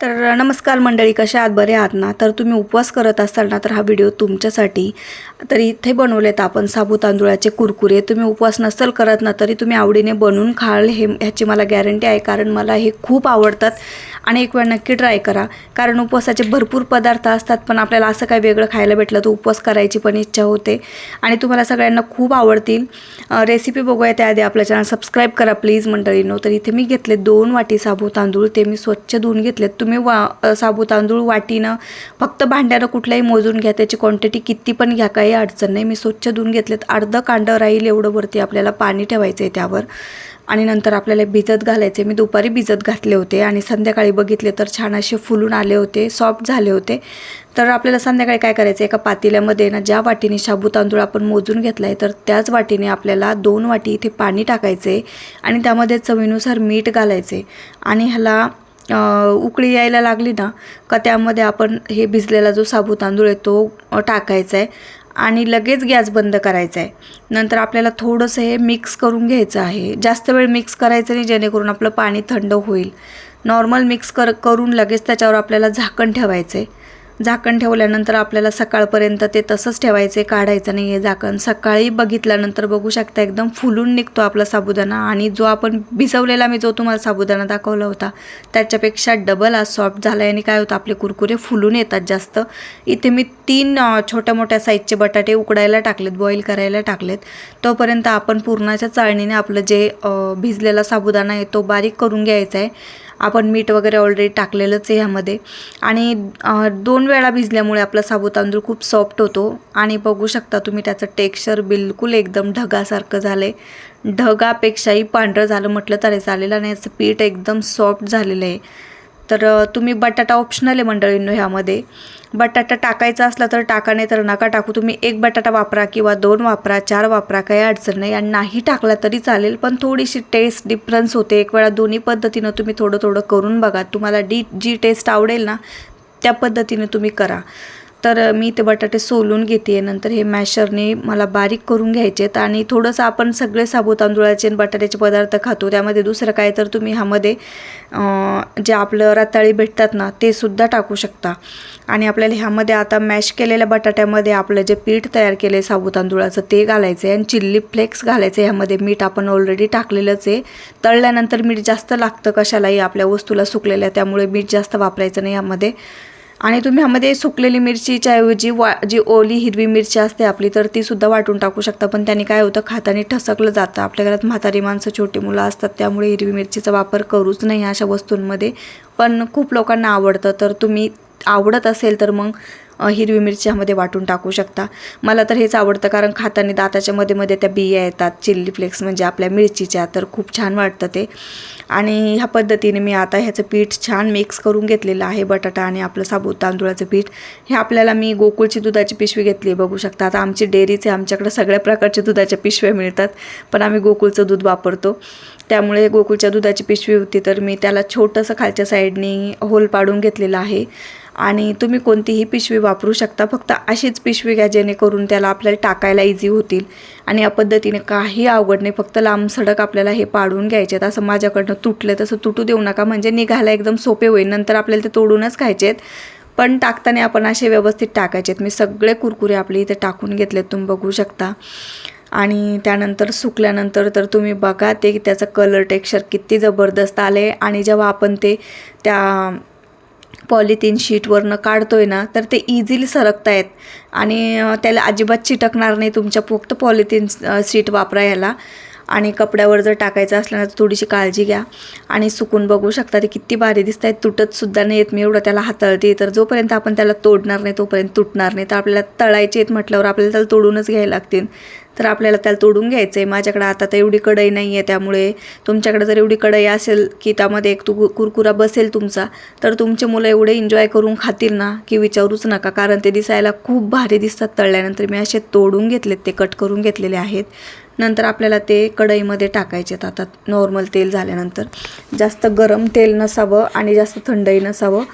तर नमस्कार मंडळी कशा आहात? बरे आहात ना? तर तुम्ही उपवास करत असाल ना तर हा व्हिडिओ तुमच्यासाठी. तर इथे बनवलेत आपण साबू तांदुळाचे कुरकुरे. तुम्ही उपवास नसेल करत ना तरी तुम्ही आवडीने बनवून खाल. हे ह्याची मला गॅरंटी आहे कारण मला हे खूप आवडतात. आणि एक वेळ नक्की ट्राय करा. कारण उपवासाचे भरपूर पदार्थ असतात पण आपल्याला असं काही वेगळं खायला भेटलं तर उपवास करायची पण इच्छा होते. आणि तुम्हाला सगळ्यांना खूप आवडतील. रेसिपी बघूया त्याआधी आपलं चॅनल सबस्क्राईब करा प्लीज मंडळीनो. तर इथे मी घेतले दोन वाटी साबू तांदूळ ते मी स्वच्छ धुवून घेतलेत. तुम्ही वा साबू तांदूळ वाटीनं फक्त भांड्यानं कुठल्याही मोजून घ्या. त्याची क्वांटिटी किती पण घ्या काही अडचण नाही. मी स्वच्छ धुवून घेतलेत. अर्धं कांडं राहील एवढं वरती आपल्याला पाणी ठेवायचं आहे त्यावर. आणि नंतर आपल्याला भिजत घालायचे मी दुपारी भिजत घातले होते आणि संध्याकाळी बघितले तर छान असे फुलून आले होते सॉफ्ट झाले होते. तर आपल्याला संध्याकाळी काय करायचं एका पातेल्यामध्ये ना ज्या वाटीने शाबू तांदूळ आपण मोजून घेतला आहे तर त्याच वाटीने आपल्याला दोन वाटी इथे पाणी टाकायचे आणि त्यामध्ये चवीनुसार मीठ घालायचे आणि ह्याला उकळी यायला लागली ना का त्यामध्ये आपण हे भिजलेला जो साबू तांदूळ आहे तो टाकायचा आहे आणि लगेच गॅस बंद करायचा आहे नंतर आपल्याला थोडंसं हे मिक्स करून घ्यायचं आहे. जास्त वेळ मिक्स करायचं नाही जेणेकरून आपलं पाणी थंड होईल. नॉर्मल मिक्स कर करून लगेच त्याच्यावर आपल्याला झाकण ठेवायचं आहे झाकण ठेवल्यानंतर आपल्याला सकाळपर्यंत ते तसंच ठेवायचे काढायचं नाही आहे झाकण. सकाळी बघितल्यानंतर बघू शकता एकदम फुलून निघतो आपला साबुदाणा आणि जो आपण भिजवलेला मी जो तुम्हाला साबुदाणा दाखवला होता त्याच्यापेक्षा डबल आज सॉफ्ट झाला आहे आणि काय होतं आपले कुरकुरे फुलून येतात जास्त. इथे मी तीन छोट्या मोठ्या साईजचे बटाटे उकडायला टाकलेत बॉईल करायला टाकलेत. तोपर्यंत आपण पूर्णाच्या चाळणीने आपलं जे भिजलेला साबुदाणा आहे तो बारीक करून घ्यायचा आहे. आपण मीठ वगैरे ऑलरेडी टाकलेलंच आहे ह्यामध्ये. आणि दोन वेळा भिजल्यामुळे आपला साबू तांदूळ खूप सॉफ्ट होतो. आणि बघू शकता तुम्ही त्याचं टेक्स्चर बिलकुल एकदम ढगासारखं झालं आहे ढगापेक्षाही पांढरं झालं म्हटलं तरी चालेल आणि याचं पीठ एकदम सॉफ्ट झालेलं आहे. तर तुम्ही बटाटा ऑप्शनल आहे मंडळींनो ह्यामध्ये. बटाटा टाकायचा असला तर टाका नाही तर नका टाकू. तुम्ही एक बटाटा वापरा किंवा दोन वापरा चार वापरा काही अडचण नाही. आणि नाही टाकला तरी चालेल पण थोडीशी टेस्ट डिफरन्स होते. एक वेळा दोन्ही पद्धतीनं तुम्ही थोडं थोडं करून बघा. तुम्हाला डी जी टेस्ट आवडेल ना त्या पद्धतीने तुम्ही करा. तर मी ते बटाटे सोलून घेते. नंतर हे मॅशरने मला बारीक करून घ्यायचे आहेत आणि थोडंसं आपण सगळे साबू तांदुळाचे आणि बटाट्याचे पदार्थ खातो. त्यामध्ये दुसरं काय तर तुम्ही ह्यामध्ये जे आपलं रताळी भेटतात ना ते सुद्धा टाकू शकता. आणि आपल्याला ह्यामध्ये आता मॅश केलेल्या बटाट्यामध्ये आपलं जे पीठ तयार केलं आहे साबू तांदुळाचं ते घालायचं आहे आणि चिल्ली फ्लेक्स घालायचं आहे ह्यामध्ये मीठ आपण ऑलरेडी टाकलेलंच आहे. तळल्यानंतर मीठ जास्त लागतं कशालाही आपल्या वस्तूला सुकलेल्या त्यामुळे मीठ जास्त वापरायचं नाही यामध्ये आणि तुम्ही ह्यामध्ये सुकलेली मिरचीच्या ऐवजी वा जी ओली हिरवी मिरची असते आपली तर ती सुद्धा वाटून टाकू शकता. पण त्याने काय होतं खाताने ठसकलं जातं. आपल्या घरात म्हातारी माणसं छोटी मुलं असतात त्यामुळे हिरवी मिरचीचा वापर करूच नाही अशा वस्तूंमध्ये. पण खूप लोकांना आवडतं. तर तुम्ही आवडत असेल तर मग हिरवी मिरची ह्यामध्ये वाटून टाकू शकता. मला तर हेच आवडतं कारण खाताना दाताच्या मध्ये मध्ये त्या बिया येतात चिल्ली फ्लेक्स म्हणजे आपल्या मिरचीच्या तर खूप छान वाटतं ते. आणि ह्या पद्धतीने मी आता ह्याचं पीठ छान मिक्स करून घेतलेलं आहे बटाटा आणि आपलं साबूत तांदूळाचं पीठ. हे आपल्याला मी गोकुळची दुधाची पिशवी घेतली बघू शकता. आता आमची डेअरीचे आमच्याकडे सगळ्या प्रकारच्या दुधाच्या पिशव्या मिळतात पण आम्ही गोकुळचं दूध वापरतो. त्यामुळे गोकुळच्या दुधाची पिशवी होती तर मी त्याला छोटंसं खालच्या साईडनी होल पाडून घेतलेलं आहे. आणि तुम्ही कोणतीही पिशवी वापरू शकता. फक्त अशीच पिशवी घ्या जेणेकरून त्याला आपल्याला टाकायला इझी होतील. आणि या पद्धतीने काही आवड नाही. फक्त लांब सडक आपल्याला हे पाडून घ्यायचे आहेत. असं माझ्याकडनं तुटलं तसं तुटू देऊ नका. म्हणजे निघायला एकदम सोपे होईल. नंतर आपल्याला ते तोडूनच खायचे आहेत. पण टाकताना आपण असे व्यवस्थित टाकायचे आहेत. मी सगळे कुरकुरे आपले इथे टाकून घेतलेत. तुम्ही बघू शकता. आणि त्यानंतर सुकल्यानंतर तर तुम्ही बघा ते त्याचं कलर टेक्स्चर किती जबरदस्त आले आणि जेव्हा आपण ते त्या पॉलिथिन शीटवरनं काढतो आहे ना तर ते इझिली सरकतायत आणि त्याला अजिबात चिटकणार नाही तुमच्या फक्त पॉलिथिन शीट वापरा याला आणि कपड्यावर जर टाकायचं असलं ना तर थोडीशी काळजी घ्या. आणि सुकून बघू शकता ते किती भारी दिसत आहेत तुटतसुद्धा नाही येत मी एवढं त्याला हाताळते. तर जोपर्यंत आपण त्याला तोडणार नाही तोपर्यंत तुटणार नाही. तर आपल्याला तळायचे आहेत म्हटल्यावर आपल्याला त्याला तोडूनच घ्यायला लागतील. तर आपल्याला त्याला तोडून घ्यायचं आहे माझ्याकडे आता तर एवढी कढई नाही आहे त्यामुळे तुमच्याकडे जर एवढी कढई असेल की त्यामध्ये एक तू कुरकुरा बसेल तुमचा तर तुमचे मुलं एवढे एन्जॉय करून खातील ना की विचारूच नका. कारण ते दिसायला खूप भारी दिसतात. तळल्यानंतर मी असे तोडून घेतलेत ते कट करून घेतलेले आहेत. नंतर आपल्याला ते कढईमध्ये टाकायचे आहेत. आता नॉर्मल तेल झाल्यानंतर जास्त गरम तेल नसावं आणि जास्त थंडही नसावं.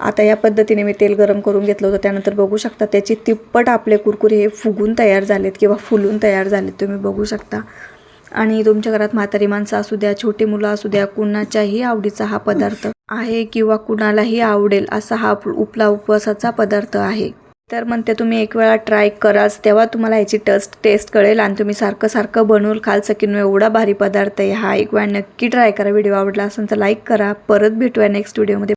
आता या पद्धतीने मी तेल गरम करून घेतलं होतं. त्यानंतर बघू शकता त्याची तिप्पट आपले कुरकुरे हे फुगून तयार झालेत किंवा फुलून तयार झालेत तुम्ही बघू शकता. आणि तुमच्या घरात म्हातारी माणसं असू द्या छोटी मुलं असू द्या कुणाच्याही आवडीचा हा पदार्थ आहे किंवा कुणालाही आवडेल असा हा उपला उपवासाचा पदार्थ आहे. तर म्हणते तुम्ही एक वेळा ट्राय कराच तेव्हा तुम्हाला याची टस्ट टेस्ट कळेल आणि तुम्ही सारखं सारखं बनवून खाल सकिन एवढा भारी पदार्थ आहे हा. एक वेळा नक्की ट्राय करा व्हिडिओ आवडला असेल तर लाईक करा. परत भेटूया नेक्स्ट व्हिडिओमध्ये.